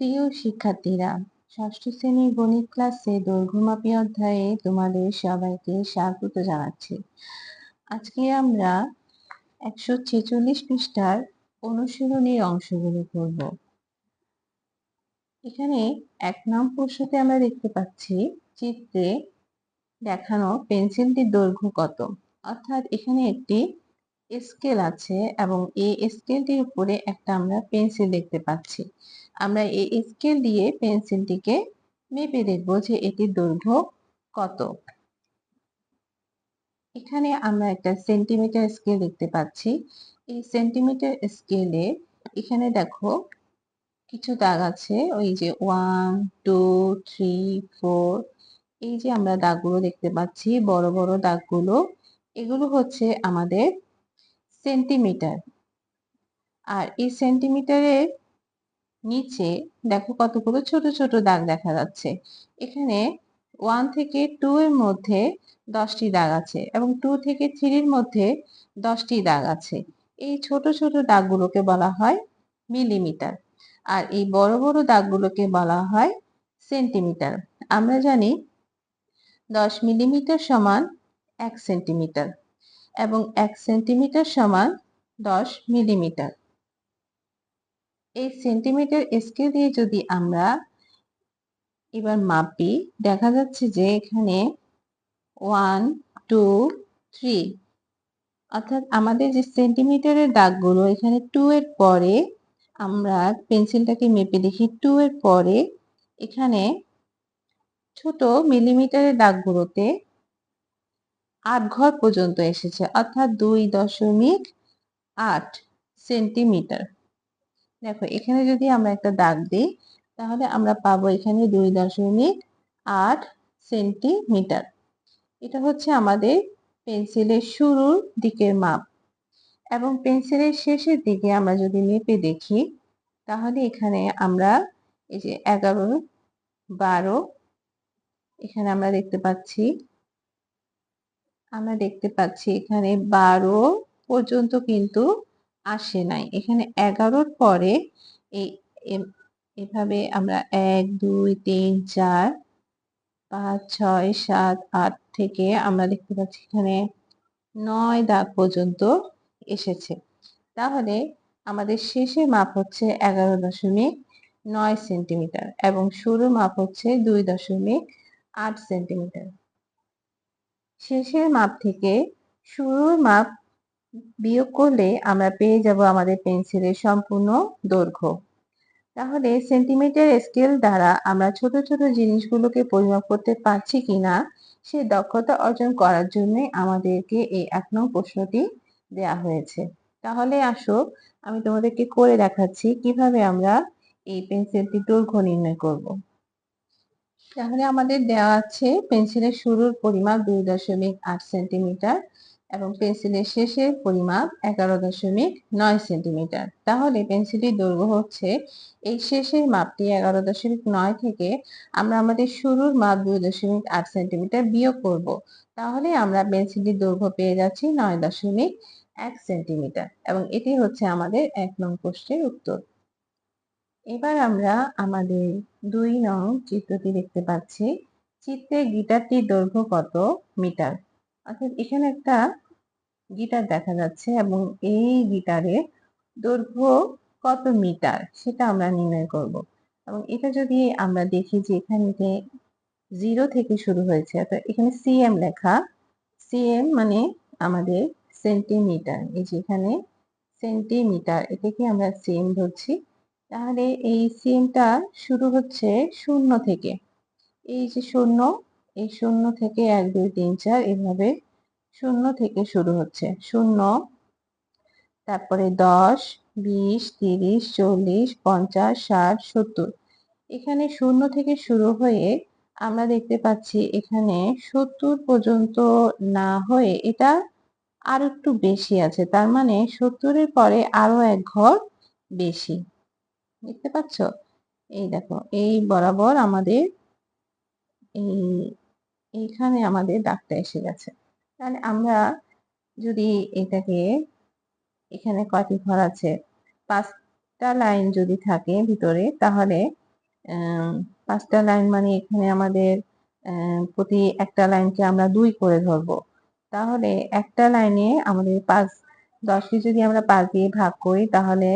প্রিয় শিক্ষার্থীরা, ষষ্ঠ শ্রেণির গণিত ক্লাসে দৈর্ঘ্যমাপী অধ্যায়ে তোমাদের সবাইকে স্বাগত জানাচ্ছি। আজকে আমরা একশো ছেচল্লিশ পৃষ্ঠার অনুশীলনীর অংশগুলো করব এখানে এক নং প্রশ্নতে আমরা দেখতে পাচ্ছি, চিত্রে দেখানো পেন্সিলটির দৈর্ঘ্য কত? অর্থাৎ এখানে একটি স্কেল আছে এবং এই স্কেলটির উপরে একটা আমরা পেন্সিল দেখতে পাচ্ছি। আমরা এই স্কেল দিয়ে পেন্সিলটিকে মেপে দেখব যে এটির দৈর্ঘ্য কত। এখানে আমরা একটা সেন্টিমিটার স্কেল দেখতে পাচ্ছি। এই সেন্টিমিটার স্কেলে এখানে দেখো কিছু দাগ আছে, ওই যে ওয়ান টু থ্রি ফোর এই যে আমরা দাগগুলো দেখতে পাচ্ছি, বড় বড় দাগগুলো, এগুলো হচ্ছে আমাদের সেন্টিমিটার আর এই সেন্টিমিটারের নিচে দেখো কতগুলো ছোট ছোট দাগ দেখা যাচ্ছে। এখানে ওয়ান থেকে টু এর মধ্যে দশটি দাগ আছে এবং টু থেকে থ্রির মধ্যে দশটি দাগ আছে। এই ছোট ছোট দাগগুলোকে বলা হয় মিলিমিটার আর এই বড় বড় দাগগুলোকে বলা হয় সেন্টিমিটার আমরা জানি দশ মিলিমিটার সমান এক সেন্টিমিটার এবং এক সেন্টিমিটার সমান দশ মিলিমিটার এই সেন্টিমিটার স্কেল দিয়ে যদি আমরা এবার মাপি, দেখা যাচ্ছে যে এখানে ওয়ান টু থ্রি অর্থাৎ আমাদের যে সেন্টিমিটারের দাগগুলো এখানে টু এর পরে আমরা পেন্সিলটাকে মেপে দেখি টু এর পরে এখানে ছোট মিলিমিটারের দাগগুলোতে আট ঘর পর্যন্ত এসেছে, অর্থাৎ দুই দশমিক আট সেন্টিমিটার দেখো, এখানে যদি আমরা একটা দাগ দিই, তাহলে আমরা পাবো এখানে দুই দশমিক আট সেন্টিমিটার। এটা হচ্ছে আমাদের পেন্সিলের শুরুর দিকের মাপ। এবং পেন্সিলের শেষের দিকে আমরা যদি মেপে দেখি, তাহলে এখানে আমরা এই যে এগারো, বারো, এখানে আমরা দেখতে পাচ্ছি, আমরা দেখতে পাচ্ছি এখানে বারো পর্যন্ত কিন্তু আসে নাই। এখানে এগারোর পরে এই এভাবে আমরা এক, দুই, তিন, চার, পাঁচ, ছয়, সাত, আট থেকে আমরা দেখতে পাচ্ছি এখানে নয় দাগ পর্যন্ত এসেছে। তাহলে আমাদের শেষের মাপ হচ্ছে এগারো দশমিক নয় সেন্টিমিটার এবং শুরু মাপ হচ্ছে দুই দশমিক আট সেন্টিমিটার। শেষের মাপ থেকে শুরুর মাপ বিয়োগ করলে আমরা পেয়ে যাব আমাদের পেন্সিলের সম্পূর্ণ দৈর্ঘ্য। তাহলে সেন্টিমিটার স্কেল দ্বারা আমরা ছোট ছোট জিনিসগুলোকে পরিমাপ করতে পারছি কিনা, সে দক্ষতা অর্জন করার জন্যই আমাদেরকে এই এক নং প্রশ্নটি দেয়া হয়েছে। তাহলে আসো আমি তোমাদেরকে করে দেখাচ্ছি কীভাবে আমরা এই পেন্সিলটি দৈর্ঘ্য নির্ণয় করব। তাহলে আমাদের দেওয়া আছে পেন্সিলের শুরুর পরিমাপ দুই দশমিক আট সেন্টিমিটার এবং পেন্সিলের শেষের পরিমাপ এগারো দশমিক নয় সেন্টিমিটার। তাহলে পেন্সিলটির দৈর্ঘ্য হচ্ছে এই শেষের মাপটি এগারো দশমিক নয় থেকে আমরা আমাদের শুরুর মাপ দুই দশমিক আট সেন্টিমিটার বিয়োগ করব। তাহলে আমরা পেন্সিলটির দৈর্ঘ্য পেয়ে যাচ্ছি নয় দশমিক এক সেন্টিমিটার এবং এটি হচ্ছে আমাদের এক নং প্রশ্নের উত্তর। এবার আমরা আমাদের দুই নং চিত্রটি দেখতে পাচ্ছি। চিত্রে গিটারটির দৈর্ঘ্য কত মিটার? অর্থাৎ এখানে একটা গিটার দেখা যাচ্ছে এবং এই গিটারের দৈর্ঘ্য কত মিটার সেটা আমরা নির্ণয় করব। এবং এটা যদি আমরা দেখি যে এখানে জিরো থেকে শুরু হয়েছে, অর্থাৎ এখানে সিএম লেখা সিএম মানে আমাদের সেন্টিমিটার এই যে এখানে সেন্টিমিটার এটাকে আমরা সিএম ধরছি। তাহলে এই সিএমটা শুরু হচ্ছে শূন্য থেকে। এই যে শূন্য, এই শূন্য থেকে এক দুই তিন চার, এভাবে শূন্য থেকে শুরু হচ্ছে। শূন্য, তারপরে দশ, বিশ, তিরিশ, চল্লিশ, পঞ্চাশ, ষাট, সত্তর। এখানে শূন্য থেকে শুরু হয়ে আমরা দেখতে পাচ্ছি এখানে সত্তর পর্যন্ত না হয়ে এটা আর একটু বেশি আছে। তার মানে সত্তরের পরে আরও এক ঘর বেশি। দেখতে পাচ্ছ? এই দেখো, এই বরাবর আমাদের, এই, এইখানে আমাদের দাগটা এসে গেছে। তাহলে আমরা যদি এটাকে এখানে কয়টি ঘর আছে? পাঁচটা লাইন যদি থাকে ভিতরে, তাহলে পাঁচটা লাইন মানে এখানে আমাদের প্রতি একটা লাইনকে আমরা দুই করে ধরবো। তাহলে একটা লাইনে আমাদের পাঁচ, দশকে যদি আমরা পাঁচ দিয়ে ভাগ করি, তাহলে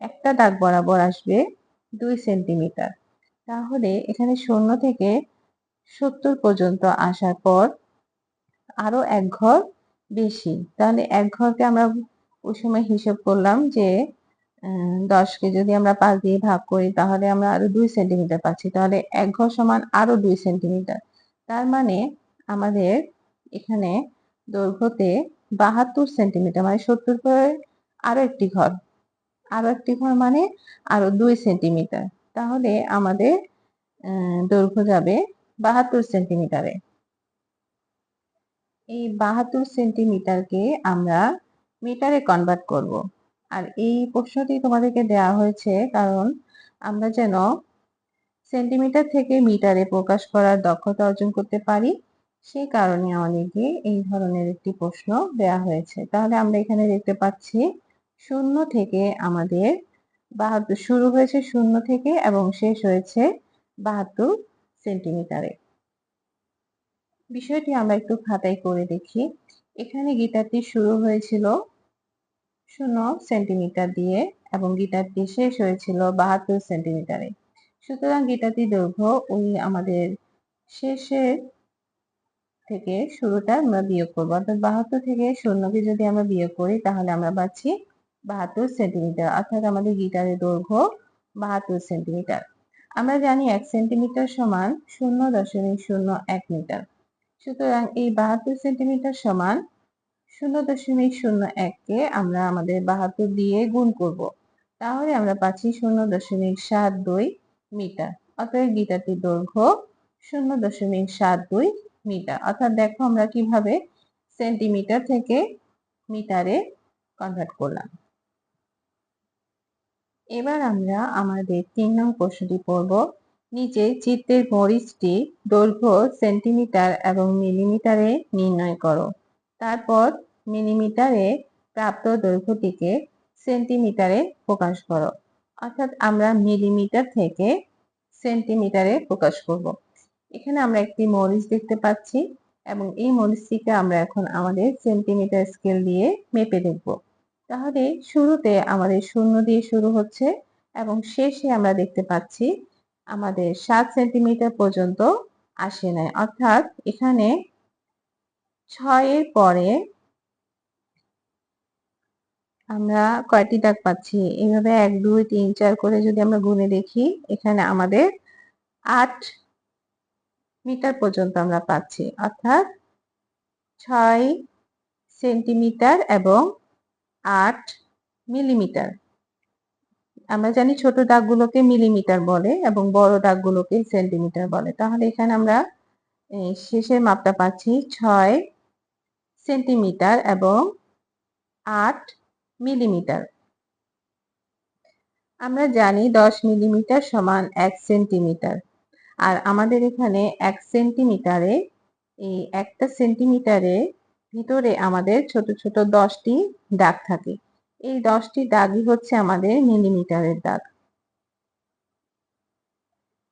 একটা দাগ বরাবর আসবে দুই সেন্টিমিটার। তাহলে এখানে শূন্য থেকে সত্তর পর্যন্ত আসার পর আরও এক ঘর বেশি। তাহলে এক ঘরকে আমরা ওই সময় হিসাব করলাম যে দশকে যদি আমরা পাঁচ দিয়ে ভাগ করি, তাহলে আমরা আরও দুই সেন্টিমিটার পাচ্ছি। তাহলে এক ঘর সমান আরও দুই সেন্টিমিটার। তার মানে আমাদের এখানে দৈর্ঘ্যতে বাহাত্তর সেন্টিমিটার মানে সত্তর পরে আরও একটি ঘর। আরও একটি ঘর মানে আরও দুই সেন্টিমিটার। তাহলে আমাদের দৈর্ঘ্য যাবে বাহাত্তর সেন্টিমিটারে। এই বাহাত্তর সেন্টিমিটারকে আমরা মিটারে কনভার্ট করব। আর এই প্রশ্নটি তোমাদেরকে দেওয়া হয়েছে কারণ আমরা যেন সেন্টিমিটার থেকে মিটারে প্রকাশ করার দক্ষতা অর্জন করতে পারি, সেই কারণে আমাদেরকে এই ধরনের একটি প্রশ্ন দেওয়া হয়েছে। তাহলে আমরা এখানে দেখতে পাচ্ছি, শূন্য থেকে আমাদের বাহাত্তর, শুরু হয়েছে শূন্য থেকে এবং শেষ হয়েছে বাহাত্তর সেন্টিমিটারে। বিষয়টি আমরা একটু খাতায় করে দেখি। এখানে গিটারটি শুরু হয়েছিল শূন্য সেন্টিমিটার দিয়ে এবং গিটারটি শেষ হয়েছিল বাহাত্তর সেন্টিমিটারে। সুতরাং গিটারটি দৈর্ঘ্য ওই আমাদের শেষের থেকে শুরুটা আমরা বিয়োগ করব। অর্থাৎ বাহাত্তর থেকে শূন্যকে যদি আমরা বিয়োগ করি, তাহলে আমরা পাচ্ছি বাহাত্তর সেন্টিমিটার। অর্থাৎ আমাদের গিটারের দৈর্ঘ্য বাহাত্তর সেন্টিমিটার। আমরা জানি এক সেন্টিমিটার সমান শূন্য দশমিক শূন্য এক মিটার। সুতরাং এই বাহাত্তর সেন্টিমিটার সমান শূন্য দশমিক শূন্য এককে আমরা আমাদের বাহাত্তর দিয়ে গুণ করব। তাহলে আমরা পাচ্ছি শূন্য দশমিক সাত দুই মিটার। অতএব গিটারটির দৈর্ঘ্য শূন্য দশমিক সাত দুই মিটার। অর্থাৎ দেখো আমরা কীভাবে সেন্টিমিটার থেকে মিটারে কনভার্ট করলাম। এবার আমরা আমাদের তিন নং প্রশ্নটি পড়ব। নিচে চিত্রের মরিচটি দৈর্ঘ্য সেন্টিমিটার এবং মিলিমিটারে নির্ণয় করো। তারপর মিলিমিটারে প্রাপ্ত দৈর্ঘ্যটিকে সেন্টিমিটারে প্রকাশ করো। অর্থাৎ আমরা মিলিমিটার থেকে সেন্টিমিটারে প্রকাশ করব। এখানে আমরা একটি মরিচ দেখতে পাচ্ছি এবং এই মরিচটিকে আমরা এখন আমাদের সেন্টিমিটার স্কেল দিয়ে মেপে দেখব। তাহলে শুরুতে আমাদের শূন্য দিয়ে শুরু হচ্ছে এবং শেষে আমরা দেখতে পাচ্ছি আমাদের সাত সেন্টিমিটার পর্যন্ত আসে নাই। অর্থাৎ এখানে ছয়ের পরে আমরা কয়টি দাগ পাচ্ছি? এইভাবে এক, দুই, তিন, চার করে যদি আমরা গুনে দেখি, এখানে আমাদের আট মিটার পর্যন্ত আমরা পাচ্ছি। অর্থাৎ ছয় সেন্টিমিটার এবং আট মিলিমিটার আমরা জানি ছোট দাগগুলোকে মিলিমিটার বলে এবং বড় দাগগুলোকে সেন্টিমিটার বলে। তাহলে এখানে আমরা শেষের মাপটা পাচ্ছি ছয় সেন্টিমিটার এবং আট মিলিমিটার। আমরা জানি দশ মিলিমিটার সমান এক সেন্টিমিটার। আর আমাদের এখানে এক সেন্টিমিটারে, এই একটা সেন্টিমিটারে ভিতরে আমাদের ছোট ছোট দশটি দাগ থাকে। এই দশটি দাগই হচ্ছে আমাদের মিলিমিটারের দাগ।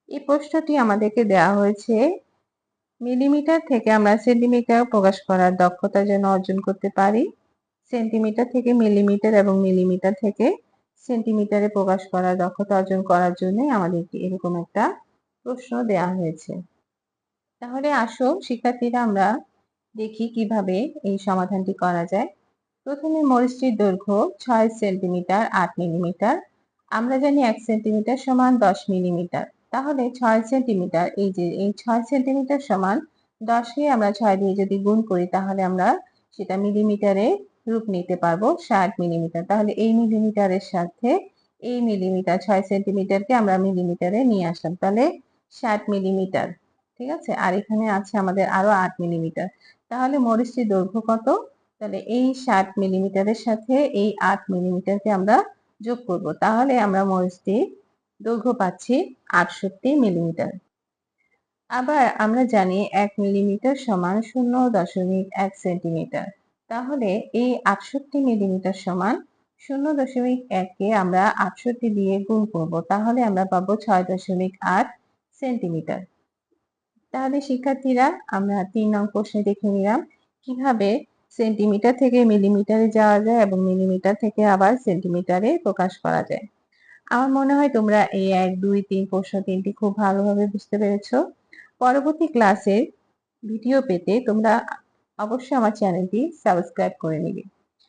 এই প্রশ্নটি আমাদেরকে দেওয়া হয়েছে, মিলিমিটার থেকে আমরা সেন্টিমিটার প্রকাশ করার দক্ষতা যেন অর্জন করতে পারি, সেন্টিমিটার থেকে মিলিমিটার এবং মিলিমিটার থেকে সেন্টিমিটারে প্রকাশ করার দক্ষতা অর্জন করার জন্য আমাদেরকে এরকম একটা প্রশ্ন দেয়া হয়েছে। তাহলে আসো শিক্ষার্থীরা আমরা দেখি কীভাবে এই সমাধানটি করা যায়। প্রথমে মরিচটির দৈর্ঘ্য ছয় সেন্টিমিটার, আট মিলিমিটার। আমরা জানি এক সেন্টিমিটার সমান দশ মিলিমিটার। তাহলে ছয় সেন্টিমিটার, এই যে, এই ছয় সেন্টিমিটার সমান দশকে আমরা ছয় দিয়ে যদি গুণ করি, তাহলে আমরা সেটা মিলিমিটারে রূপ নিতে পারব, ষাট মিলিমিটার। তাহলে এই মিলিমিটারের সাথে এই মিলিমিটার, ছয় সেন্টিমিটারকে আমরা মিলিমিটারে নিয়ে আসলাম। তাহলে ষাট মিলিমিটার, ঠিক আছে? আর এখানে আছে আমাদের আরও আট মিলিমিটার। তাহলে মরিচটির দৈর্ঘ্য কত? তাহলে এই ষাট মিলিমিটারের সাথে এই আট মিলিমিটারকে আমরা যোগ করব। তাহলে আমরা মরিচটির দৈর্ঘ্য পাচ্ছি আটষট্টি মিলিমিটার। আবার আমরা জানি এক মিলিমিটার সমান শূন্য দশমিক এক সেন্টিমিটার। তাহলে এই আটষট্টি মিলিমিটার সমান শূন্য দশমিক এককে আমরা আটষট্টি দিয়ে গুণ করব। তাহলে আমরা পাবো ছয় দশমিক আট সেন্টিমিটার। তাহলে শিক্ষার্থীরা, আমরা তিন নং প্রশ্নে দেখে নিলাম, কীভাবে সেন্টিমিটার থেকে মিলিমিটারে যাওয়া যায় এবং মিলিমিটার থেকে আবার সেন্টিমিটারে প্রকাশ করা যায়। আমার মনে হয় তোমরা এই এক, দুই, তিন, প্রশ্ন তিনটি খুব ভালোভাবে বুঝতে পেরেছ। পরবর্তী ক্লাসের ভিডিও পেতে তোমরা অবশ্যই আমার চ্যানেলটি সাবস্ক্রাইব করে নিবে।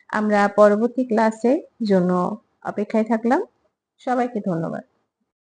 আমরা পরবর্তী ক্লাসের জন্য অপেক্ষায় থাকলাম। সবাইকে ধন্যবাদ।